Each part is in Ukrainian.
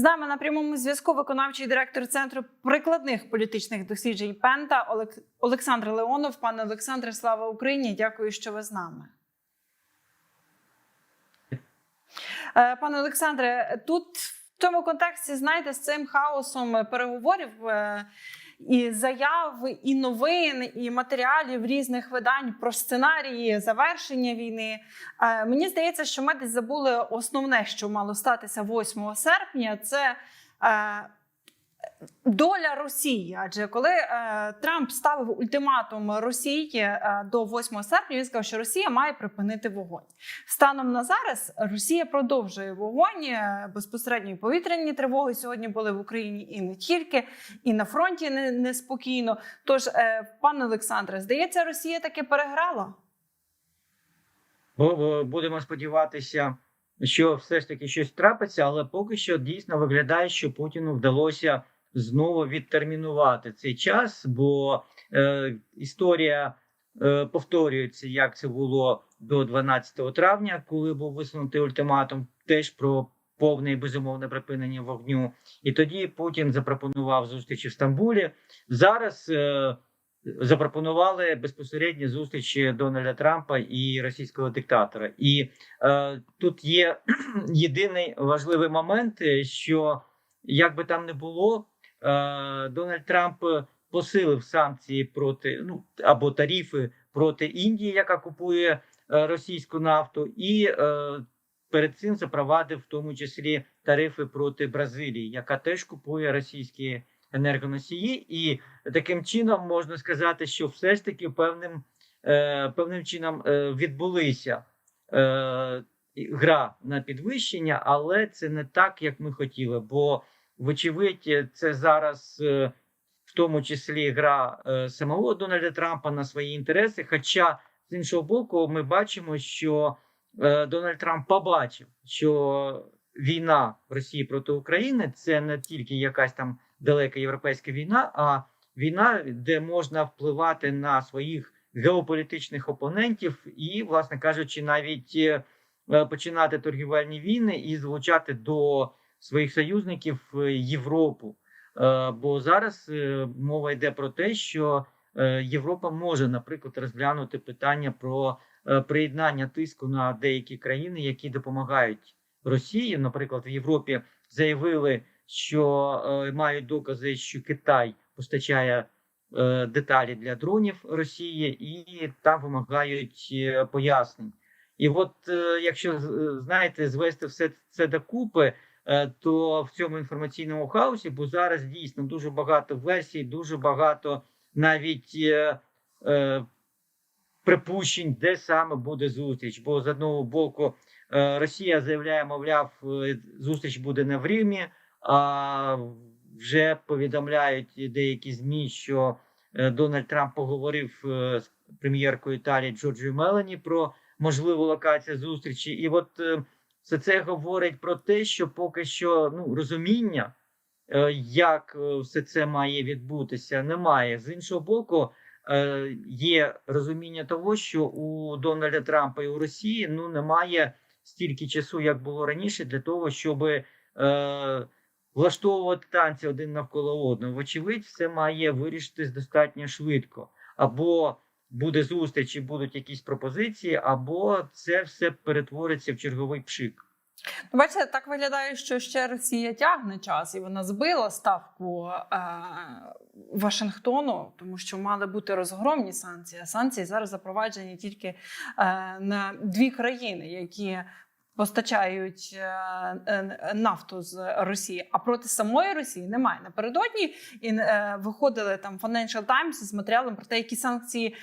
З нами на прямому зв'язку виконавчий директор центру прикладних політичних досліджень Пента Олександр Леонов. Пане Олександре, слава Україні! Дякую, що ви з нами. Е, Пане Олександре, тут в цьому контексті, знаєте, з цим хаосом переговорів е, і заяв, і новин, і матеріалів різних видань про сценарії завершення війни. Е, Мені здається, що ми десь забули основне, що мало статися 8 серпня. Це е, Доля Росії, адже коли е, Трамп ставив ультиматум Росії е, до 8 серпня, він сказав, що Росія має припинити вогонь. Станом на зараз Росія продовжує вогонь е, безпосередньо повітряні тривоги сьогодні були в Україні і не тільки, і на фронті не- неспокійно. Тож, е, пане Олександре, здається, Росія таки переграла. Будемо сподіватися, що все ж таки щось трапиться, але поки що дійсно виглядає, що Путіну вдалося знову відтермінувати цей час, бо е, історія е, повторюється, як це було до 12 травня, коли був висунутий ультиматум, теж про повне і безумовне припинення вогню. І тоді Путін запропонував зустрічі в Стамбулі. Зараз. Е, запропонували безпосередні зустрічі Дональда Трампа і російського диктатора. І е, тут є єдиний важливий момент, е, що як би там не було, е, Дональд Трамп посилив санкції проти ну або тарифи проти Індії, яка купує е, російську нафту, і е, перед цим запровадив в тому числі тарифи проти Бразилії, яка теж купує російські енергоносії, і таким чином можна сказати, що все ж таки певним е, певним чином е, відбулися е, гра на підвищення, але це не так, як ми хотіли. Бо, вочевидь, це зараз в тому числі гра самого Дональда Трампа на свої інтереси. Хоча з іншого боку, ми бачимо, що Дональд Трамп побачив, що війна Росії проти України це не тільки якась там далека європейська війна, а війна, де можна впливати на своїх геополітичних опонентів, і, власне кажучи, навіть е, починати торгівельні війни і залучати до своїх союзників е, Європу. Е, Бо зараз мова йде про те, що Європа може, наприклад, розглянути питання про приєднання тиску на деякі країни, які допомагають Росії. Наприклад, в Європі заявили, що е, мають докази, що Китай постачає е, деталі для дронів Росії, і там вимагають е, пояснень. І от якщо знаєте, звести все це докупи, то в цьому інформаційному хаосі, бо зараз дійсно дуже багато версій, дуже багато навіть припущень, де саме буде зустріч. Бо з одного боку Росія заявляє, мовляв, е, зустріч буде не в Римі, а вже повідомляють деякі змі, що е, Дональд Трамп поговорив е, з прем'єркою Італії Джорджою Мелані про можливу локацію зустрічі. І от е, все це говорить про те, що поки що ну розуміння, е, як е, все це має відбутися, немає. З іншого боку, е, є розуміння того, що у Дональда Трампа і у Росії ну немає стільки часу, як було раніше, для того, щоб е, влаштовувати танці один навколо одного. Вочевидь, все має вирішитись достатньо швидко. Або буде зустріч і будуть якісь пропозиції, або це все перетвориться в черговий пшик. Ну, Бачите, так виглядає, що ще Росія тягне час, і вона збила ставку е, Вашингтону, тому що мали бути розгромні санкції. А санкції зараз запроваджені тільки е, на дві країни, які постачають е, е, нафту з Росії, а проти самої Росії немає. Напередодні і е, виходили там Financial Times з матеріалом про те, які санкції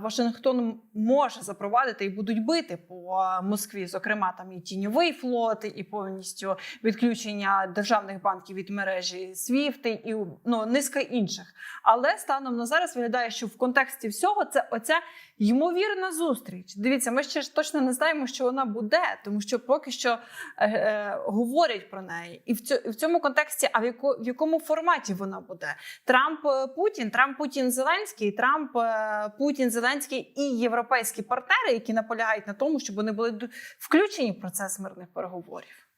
Вашингтон може запровадити і будуть бити по Москві. Зокрема, там і тіньовий флот, і повністю відключення державних банків від мережі SWIFT, і ну низка інших. Але станом на зараз виглядає, що в контексті всього це оця ймовірна зустріч. Дивіться, ми ще ж точно не знаємо, що вона буде, тому що поки що е, е, говорять про неї, і в, цьо, в цьому контексті, а в, яко, в якому форматі вона буде? Трамп е, Путін, Трамп Путін Зеленський, Трамп е, Путін Зеленський і європейські партнери, які наполягають на тому, щоб вони були включені в процес мирних переговорів.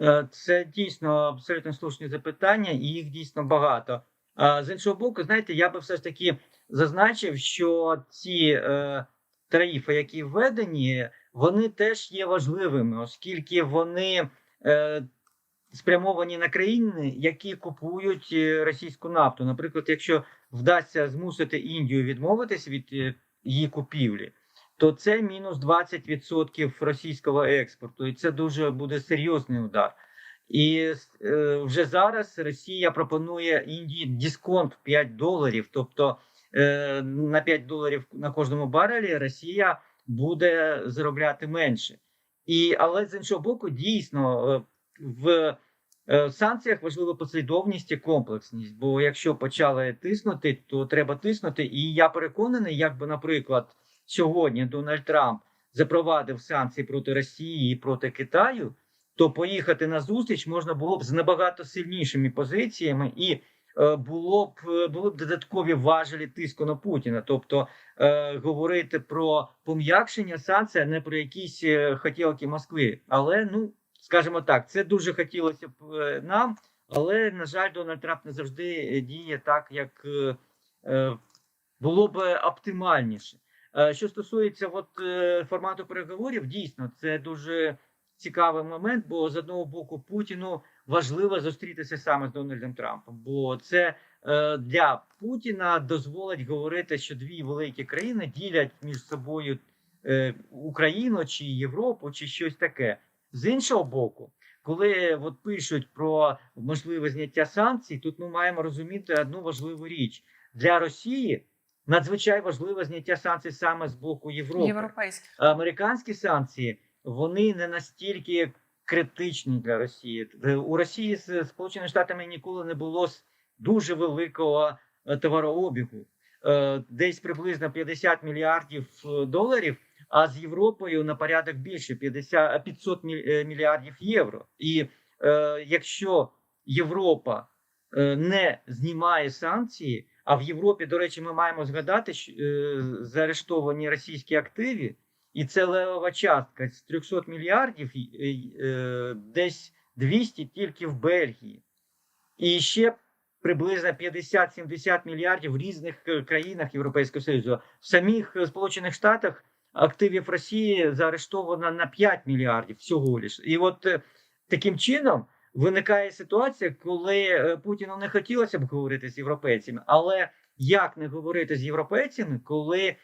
Е, Це дійсно абсолютно слушні запитання, і їх дійсно багато. З іншого боку, знаєте, я би все ж таки зазначив, що ці е, тарифи, які введені, вони теж є важливими, оскільки вони е, спрямовані на країни, які купують е, російську нафту. Наприклад, якщо вдасться змусити Індію відмовитись від е, її купівлі, то це мінус 20% російського експорту, і це дуже буде серйозний удар. І е, вже зараз Росія пропонує Індії дисконт 5 доларів, тобто е, на 5 доларів на кожному барелі Росія буде заробляти менше. І але з іншого боку, дійсно е, в е, санкціях важлива послідовність і комплексність. Бо якщо почали тиснути, то треба тиснути. І я переконаний, якби, наприклад, сьогодні Дональд Трамп запровадив санкції проти Росії і проти Китаю, то поїхати на зустріч можна було б з набагато сильнішими позиціями і. Е, Було б е, були б додаткові важелі тиску на Путіна, тобто е, говорити про пом'якшення санкцій, а не про якісь е, хотілки Москви. Але ну скажімо так, це дуже хотілося б нам, але на жаль, Дональд Трамп не завжди діє так, як е, було б оптимальніше. Що стосується от, формату переговорів, дійсно це дуже цікавий момент, бо з одного боку Путіну важливо зустрітися саме з Дональдом Трампом, бо це е, для Путіна дозволить говорити, що дві великі країни ділять між собою е, Україну чи Європу, чи щось таке. З іншого боку, коли от пишуть про можливе зняття санкцій, тут ми маємо розуміти одну важливу річ для Росії. Надзвичай важливе зняття санкцій саме з боку Європи. Європейських. Американські санкції вони не настільки критичні для Росії. Е, У Росії з Сполученими Штатами ніколи не було дуже великого е, товарообігу, Е, десь приблизно 50 мільярдів доларів. А з Європою на порядок більше 50, а 500 е, мільярдів євро. І е, якщо Європа не знімає санкції, а в Європі, до речі, ми маємо згадати, що е, заарештовані російські активи, і це левова частка з 300 мільярдів, е, е, десь 200 тільки в Бельгії. І ще приблизно 50-70 мільярдів в різних е, країнах Європейського Союзу. В самих Сполучених Штатах активів Росії заарештовано на 5 мільярдів всього лиш. І от таким чином виникає ситуація, коли Путіну не хотілося б говорити з європейцями, але як не говорити з європейцями, коли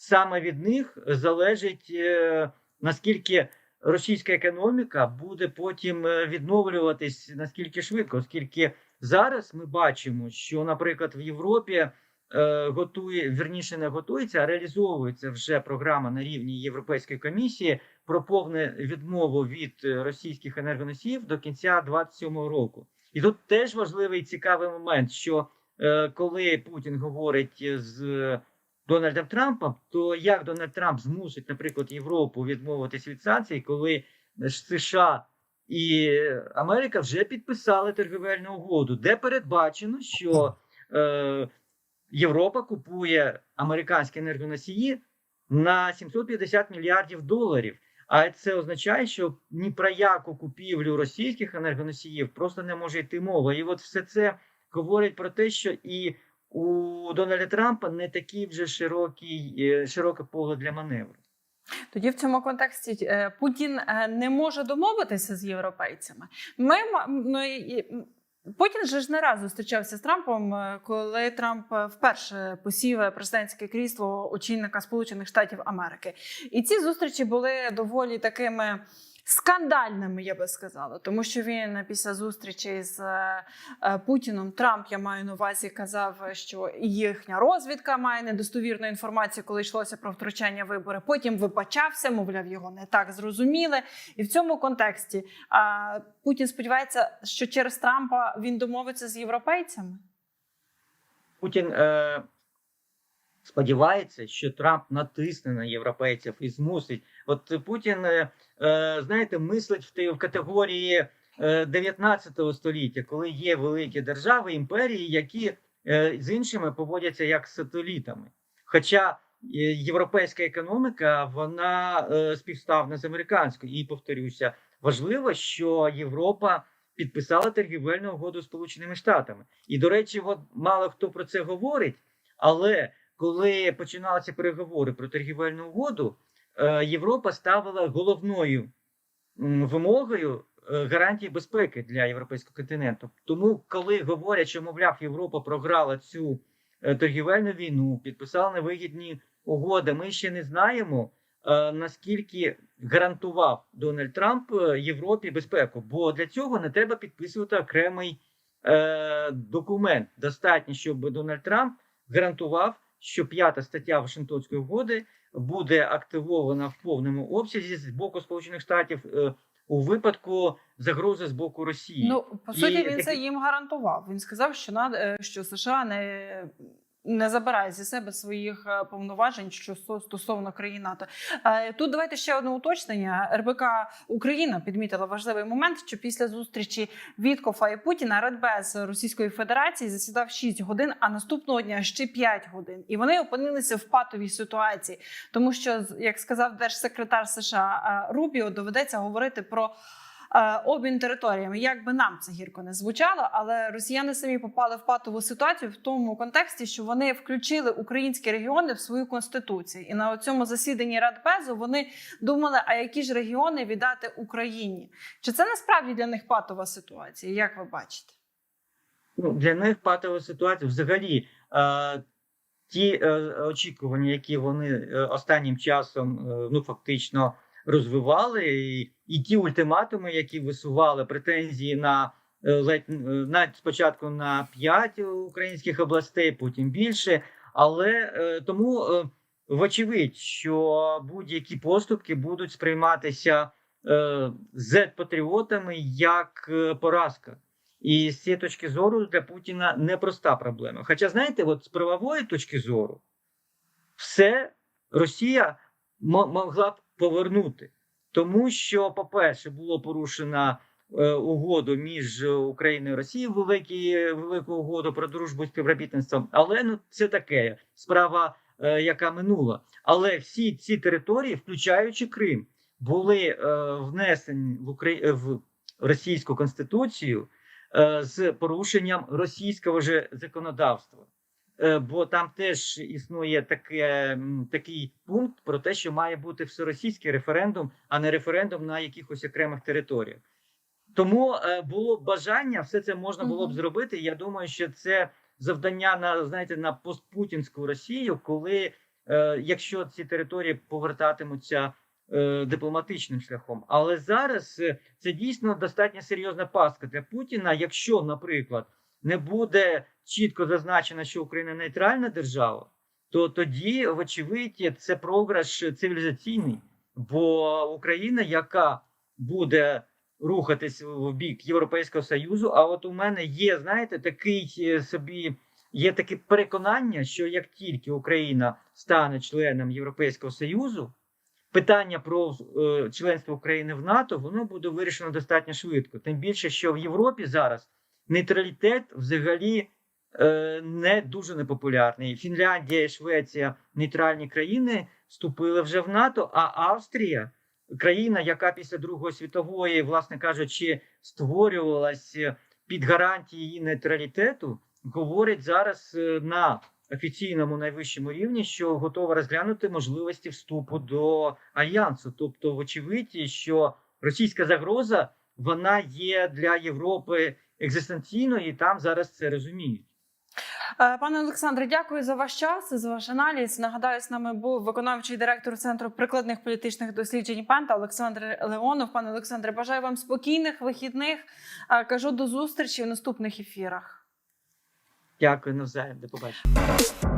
саме від них залежить е, наскільки російська економіка буде потім е, відновлюватись наскільки швидко, оскільки зараз ми бачимо, що, наприклад, в Європі е, готує вірніше не готується, а реалізовується вже програма на рівні Європейської комісії про повну відмову від російських енергоносіїв до кінця 2027 року. І тут теж важливий цікавий момент, що коли Путін говорить з Дональдом Трампом, то як Дональд Трамп змусить, наприклад, Європу відмовитись від санкцій, коли США і Америка вже підписали торговельну угоду, де передбачено, що е, Європа купує американські енергоносії на 750 мільярдів доларів. А це означає, що ні про яку купівлю російських енергоносіїв просто не може йти мова. І от все це говорить про те, що і у Дональда Трампа не такий вже широкий, е, широкий поле для маневру. Тоді в цьому контексті е, Путін е, не може домовитися з європейцями. Ми ну, Путін же ж не раз зустрічався з Трампом, коли Трамп вперше посів президентське крісло очільника Сполучених Штатів Америки. І ці зустрічі були доволі такими. Скандальними, я би сказала, тому що він після зустрічі з е, е, Путіном Трамп, я маю на увазі, казав, що їхня розвідка має недостовірну інформацію, коли йшлося про втручання вибори. Потім вибачався, мовляв, його не так зрозуміли. І в цьому контексті Путін сподівається, що через Трампа він домовиться з європейцями. Путін е, сподівається, що Трамп натисне на європейців і змусить. От Путін, е, е, знаєте, мислить в, категорії е, 19 століття, коли є великі держави, імперії, які е, з іншими поводяться як сателітами. Хоча е, європейська економіка вона е, співставна з американською, і повторюся, важливо, що Європа підписала торгівельну угоду з Сполученими Штатами. І, до речі, от мало хто про це говорить, але коли починалися переговори про торгівельну угоду, е, Європа ставила головною вимогою е, гарантії безпеки для європейського континенту. Тому, коли говорять, що мовляв, Європа програла цю е, торгівельну війну, підписала невигідні угоди, ми ще не знаємо. Наскільки гарантував Дональд Трамп Європі безпеку? Бо для цього не треба підписувати окремий документ. Достатньо, щоб Дональд Трамп гарантував, що п'ята стаття Вашингтонської угоди буде активована в повному обсязі з боку Сполучених Штатів е, у випадку загрози з боку Росії. Ну по суті, І він це їм гарантував. Він сказав, що над е, що США не. Не забирає зі себе своїх е, повноважень, що сто- стосовно країн НАТО. Е, Тут давайте ще одне уточнення. РБК Україна підмітила важливий момент, що після зустрічі Віткофа і Путіна Радбез Російської Федерації засідав 6 годин, а наступного дня ще 5 годин. І вони опинилися в патовій ситуації, тому що, як сказав держсекретар США е, Рубіо, доведеться говорити про обмін територіями. Як би нам це гірко не звучало, але росіяни самі попали в патову ситуацію в тому контексті, що вони включили українські регіони в свою конституцію, і на цьому засіданні Радбезу вони думали, а які ж регіони віддати Україні? Чи це насправді для них патова ситуація? Як ви бачите? ну, для них патова ситуація взагалі. Е, ті е, очікування, які вони е, останнім часом е, ну фактично розвивали, і, і ті ультиматуми, які висували претензії на е, ледь е, на спочатку на 5 українських областей, потім більше. Але е, тому вочевидь, що будь-які поступки будуть сприйматися е, зет-патріотами як поразка. І з цієї точки зору для Путіна непроста проблема. Хоча, знаєте, от з правової точки зору, все Росія могла б повернути, тому що, по-перше, було порушено е, угоду між Україною і Росією, великі, велику угоду про дружбу співробітництво. Але ну це таке справа, е, яка минула. Але всі ці території, включаючи Крим, були е, внесені в, Украї... в російську конституцію е, з порушенням російського же законодавства. Е, Бо там теж існує таке, такий пункт про те, що має бути всеросійський референдум, а не референдум на якихось окремих територіях. Тому е, було б бажання, все це можна було б зробити. Я думаю, що це завдання на знаєте на постпутінську Росію, коли е, якщо ці території повертатимуться дипломатичним шляхом. Але зараз це дійсно достатньо серйозна пастка для Путіна. Якщо, наприклад, не буде чітко зазначено, що Україна нейтральна держава, то тоді, вочевидь, це програш цивілізаційний, бо Україна, яка буде рухатись в бік Європейського Союзу, а от у мене є, знаєте, такий е, собі. Є таке переконання, що як тільки Україна стане членом Європейського Союзу, питання про е, членство України в НАТО воно буде вирішено достатньо швидко. Тим більше, що в Європі зараз нейтралітет взагалі е, не дуже непопулярний. Фінляндія і Швеція, нейтральні країни, вступили вже в НАТО, а Австрія, країна, яка після Другої світової, власне кажучи, створювалася під гарантії її нейтралітету, говорить зараз е, на офіційному найвищому рівні, що готова розглянути можливості вступу до альянсу. Тобто, вочевидь, що російська загроза вона є для Європи екзистенційною, і там зараз це розуміють. Е, Пане Олександре, дякую за ваш час за ваш аналіз. Нагадаю, з нами був виконавчий директор центру прикладних політичних досліджень Пента Олександр Леонов. Пане Олександре, бажаю вам спокійних вихідних. Е, Кажу до зустрічі в наступних ефірах. Дякую навзаєм. До побачення.